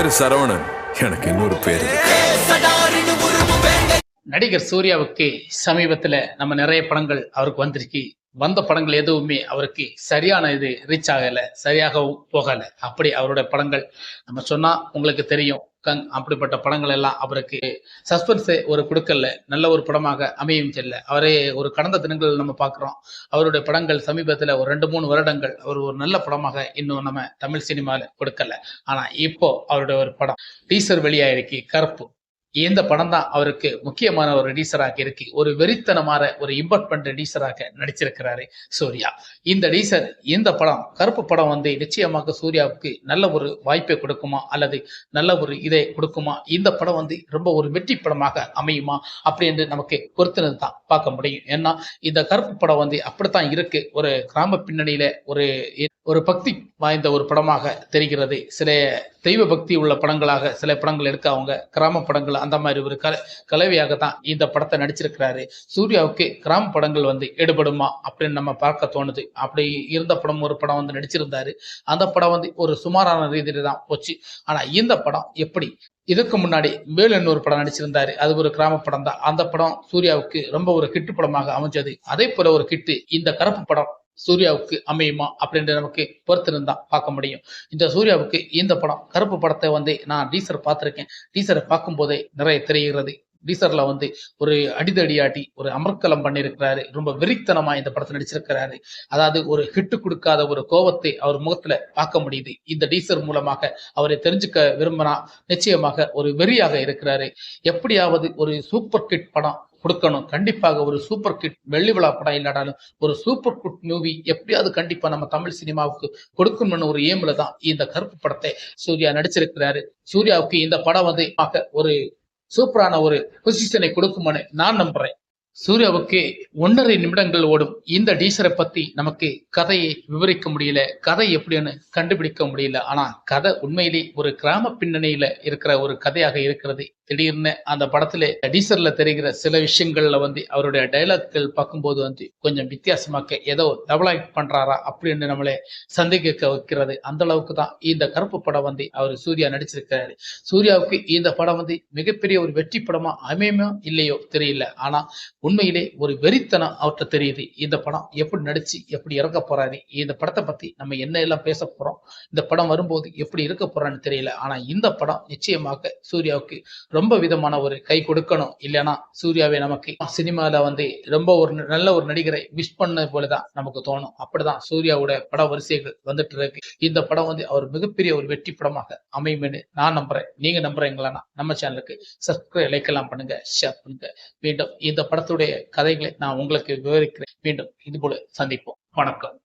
பேர் சரவணன். எனக்கு இன்னொரு பேரு. நடிகர் சூர்யாவுக்கு சமீபத்துல நம்ம நிறைய படங்கள் அவருக்கு வந்திருக்கு. வந்த படங்கள் எதுவுமே அவருக்கு சரியான இது ரீச் ஆகலை சரியாகவும் போகலை. அப்படி அவருடைய படங்கள் நம்ம சொன்னால் உங்களுக்கு தெரியும். கங் அப்படிப்பட்ட படங்கள் எல்லாம் அவருக்கு சஸ்பென்ஸை ஒரு கொடுக்கல. நல்ல ஒரு படமாக அமையும் செல்ல. அவரே ஒரு கடந்த தினங்கள் நம்ம பார்க்குறோம். அவருடைய படங்கள் சமீபத்தில் ஒரு ரெண்டு மூணு வருடங்கள் அவர் ஒரு நல்ல படமாக இன்னும் நம்ம தமிழ் சினிமாவில் கொடுக்கல. ஆனால் இப்போ அவருடைய ஒரு படம் டீசர் வெளியாயிருக்கு. கருப்பு. இந்த படம் தான் அவருக்கு முக்கியமான ஒரு டீசராக இருக்கு. ஒரு வெறித்தனமான ஒரு இம்பார்ட்மெண்ட் டீசராக நடிச்சிருக்கிறாரு சூர்யா. இந்த டீசர் இந்த படம் கருப்பு படம் வந்து நிச்சயமாக சூர்யாவுக்கு நல்ல ஒரு வாய்ப்பை கொடுக்குமா அல்லது நல்ல ஒரு இதை கொடுக்குமா? இந்த படம் வந்து ரொம்ப ஒரு வெற்றி படமாக அமையுமா? அப்படி என்று நமக்கு பொறுத்தினது தான் பார்க்க முடியும். ஏன்னா இந்த கருப்பு படம் வந்து அப்படித்தான் இருக்கு. ஒரு கிராம பின்னணியில ஒரு ஒரு பக்தி வாய்ந்த ஒரு படமாக தெரிகிறது. சில தெய்வ பக்தி உள்ள படங்களாக சில படங்கள் எடுக்க அவங்க கிராம அந்த மாதிரி ஒரு கல கலவையாக தான் இந்த படத்தை நடிச்சிருக்கிறாரு. சூர்யாவுக்கு கிராம படங்கள் வந்து எடுபடுமா அப்படின்னு நம்ம பார்க்க தோணுது. அப்படி இருந்த படம் ஒரு படம் வந்து நடிச்சிருந்தாரு. அந்த படம் வந்து ஒரு சுமாரான ரீதியில தான் போச்சு. ஆனா இந்த படம் எப்படி? இதுக்கு முன்னாடி வேலன் ஒரு படம் நடிச்சிருந்தாரு. அது ஒரு கிராம படம் தான் அந்த படம் சூர்யாவுக்கு ரொம்ப ஒரு கிட்டு படமாக அமைஞ்சது. அதே போல ஒரு கிட்டு இந்த கருப்பு படம் சூர்யாவுக்கு அமையுமா அப்படின்ற நமக்கு பொறுத்திருந்தா பார்க்க முடியும். இந்த சூர்யாவுக்கு இந்த படம் கருப்பு படத்தை வந்து நான் டீசர் பார்த்துருக்கேன். டீசரை பார்க்கும்போதே நிறைய தெரிகிறது. டீசர்ல வந்து ஒரு அடிதடியாட்டி ஒரு அமர்க்கலம் பண்ணியிருக்கிறாரு. ரொம்ப வெறித்தனமா இந்த படத்தை நடிச்சிருக்கிறாரு. அதாவது ஒரு ஹிட்டு கொடுக்காத ஒரு கோபத்தை அவர் முகத்துல பார்க்க முடியுது. இந்த டீசர் மூலமாக அவரை தெரிஞ்சுக்க விரும்பினா நிச்சயமாக ஒரு வெறியாக இருக்கிறாரு. எப்படியாவது ஒரு சூப்பர் கிட் படம் கொடுக்கணும். கண்டிப்பாக ஒரு சூப்பர் கிட் வெள்ளி விழா படம் இல்லாட்டாலும் ஒரு சூப்பர் குட் மூவி எப்படியாவது கண்டிப்பா நம்ம தமிழ் சினிமாவுக்கு கொடுக்கணும்னு ஒரு ஏம்ல தான் இந்த கருப்பு படத்தை சூர்யா நடிச்சிருக்கிறாரு. சூர்யாவுக்கு இந்த படம் வந்து ஒரு சூப்பரான ஒரு பொசிஷனை கொடுக்கும்னு நான் நம்புறேன். சூர்யாவுக்கு ஒன்றரை நிமிடங்கள் ஓடும். இந்த டீசரை பத்தி நமக்கு கதையை விவரிக்க முடியல. கதை எப்படின்னு கண்டுபிடிக்க முடியல. ஆனா கதை உண்மையிலே ஒரு கிராம பின்னணியில இருக்கிற ஒரு கதையாக இருக்கிறது. திடீர்னு அந்த படத்துல டீசர்ல தெரிகிற சில விஷயங்கள்ல வந்து அவருடைய டைலாக்கள் பார்க்கும்போது வந்து கொஞ்சம் வித்தியாசமாக்க ஏதோ டபுள் ஆக்ட் பண்றாரா அப்படின்னு நம்மளே சந்தேகிக்க வைக்கிறது. அந்த அளவுக்கு தான் இந்த கருப்பு படம் வந்து அவர் சூர்யா நடிச்சிருக்கிறாரு சூர்யாவுக்கு இந்த படம் வந்து மிகப்பெரிய ஒரு வெற்றி படமா அமையுமோ இல்லையோ தெரியல. ஆனா உண்மையிலே ஒரு வெறித்தனம் அவர்கிட்ட தெரியுது. இந்த படம் எப்படி நடிச்சு எப்படி இறக்க போறாரு இந்த படத்தை பத்தி நம்ம என்ன எல்லாம் பேச போறோம் இந்த படம் வரும்போது எப்படி இருக்க போறான்னு தெரியல. ஆனா இந்த படம் நிச்சயமாக சூர்யாவுக்கு ரொம்ப விதமான ஒரு கை கொடுக்கணும். இல்லைன்னா சூர்யாவை நமக்கு சினிமாவில் வந்து ரொம்ப ஒரு நல்ல ஒரு நடிகரை விஷ் பண்ண போலதான் நமக்கு தோணும். அப்படிதான் சூர்யாவோட பட வரிசைகள் வந்துட்டு இருக்கு. இந்த படம் வந்து அவர் மிகப்பெரிய ஒரு வெற்றி படமாக அமையும்னு நான் நம்புறேன். நீங்க நம்புறீங்களா நம்ம சேனலுக்கு சப்ஸ்கிரைப் லைக் எல்லாம் பண்ணுங்க ஷேர் பண்ணுங்க. மீண்டும் இந்த படத்துடைய கதைகளை நான் உங்களுக்கு விவரிக்கிறேன். மீண்டும் இது போல சந்திப்போம். வணக்கம்.